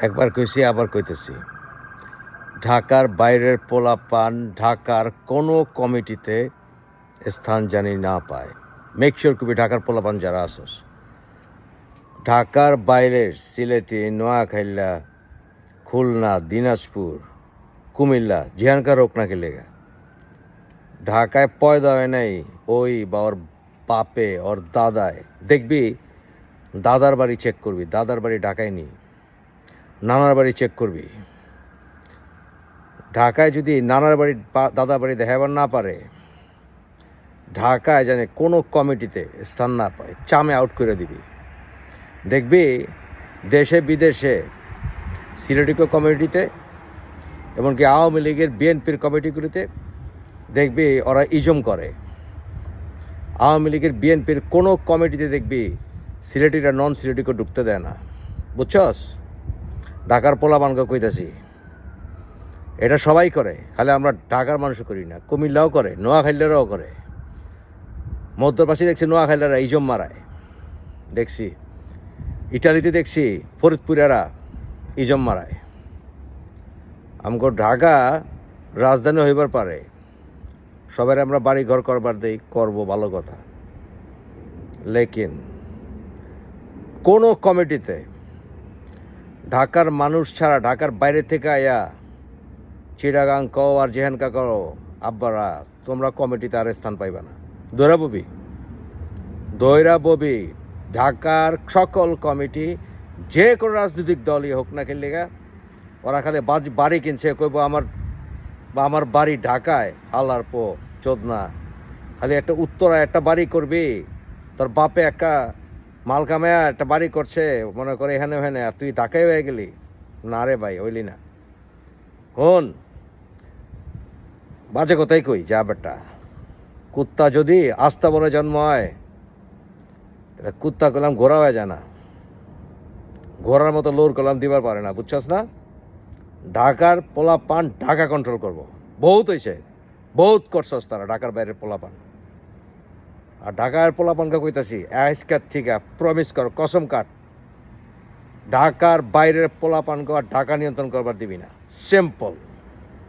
একবার কইছি, আবার কইতেছি। ঢাকার বাইরের পোলাপান ঢাকার কোনো কমিটিতে স্থান জানি না পায়। মেক শিওর কবি ঢাকার পোলাপান যারা আসোস ঢাকার বাইরের সিলেটি নোয়াখাইলা খুলনা, দিনাজপুর, কুমিল্লা জিহানকার হোক না লেগা। ঢাকায় পয়দা হয় নাই, ওই বা ওর বাপে, ওর দাদায়। দেখবি, দাদার বাড়ি চেক করবি, দাদার বাড়ি ঢাকায় নি নানার বাড়ি চেক করবি। ঢাকায় যদি নানার বাড়ি দাদার বাড়ি দেখাবার না পারে, ঢাকায় জানে কোনো কমিটিতে স্থান না পায়, চামে আউট করে দিবি। দেখবি দেশে বিদেশে সিলেটিকো কমিটিতে এমনকি আওয়ামী লীগের বিএনপির কমিটিগুলিতে দেখবি ওরা ইজম করে। আওয়ামী লীগের বিএনপির কোনো কমিটিতে দেখবি সিলেটিরা নন সিলেটিকে ঢুকতে দেয় না। বুঝছস? ঢাকার পোলাবানকে কইতাছি। এটা সবাই করে, খালি আমরা ঢাকার মানুষ করি না, কুমিল্লাও করে নোয়াখাইলারাও করে। মধ্যপ্রাচী দেখছি নোয়াখাইলারা ইজম মারায়। দেখছি, ইটালিতে দেখছি ফরিদপুরেরা ইজম মারায়। আমগো ঢাকা রাজধানী হইবার পারে সবাই আমরা বাড়ি ঘর করবার দেই, করব ভালো কথা। লেকিন কোনো কমিটিতে ঢাকার মানুষ ছাড়া, ঢাকার বাইরে থেকে আয়া চিটাগাং কও আর জেহানকা করো আব্বারা, তোমরা কমিটিতে আর স্থান পাইবা না। দৈরা ববি। দৈরা ববি, ঢাকার সকল কমিটি, যে কোনো রাজনৈতিক দলই হোক না খেললে গা ওরা খালি বাড়ি কিনছে, কইব আমার, বা আমার বাড়ি ঢাকায় আল্লাহর পো চোদনা, খালি একটা উত্তরা একটা বাড়ি করবি, তোর বাপে একটা মালকামায়া একটা বাড়ি করছে, মনে করে এখানে ওখানে, আর তুই ঢাকায় হয়ে গেলি? না রে ভাই, হইলি না। হন, বাজে কথাই কই, যা বেটা কুত্তা যদি আস্তা বলে জন্ম হয়, তাহলে কুত্তা করলাম ঘোরা হয়ে যায় না। ঘোড়ার মতো লোর কলাম দিবার পারে না, বুঝছস না? ঢাকার পোলা পান ঢাকা কন্ট্রোল করব। বহুত হয়েছে বহুত করছস তারা ঢাকার বাইরের পোলা পান আর ঢাকার পোলা পানকে কইতাছি, আজকের থেকে প্রমিস কর, কসম কাট, ঢাকার বাইরের পোলা পানকে আর ঢাকা নিয়ন্ত্রণ করবার দিবি না। সিম্পল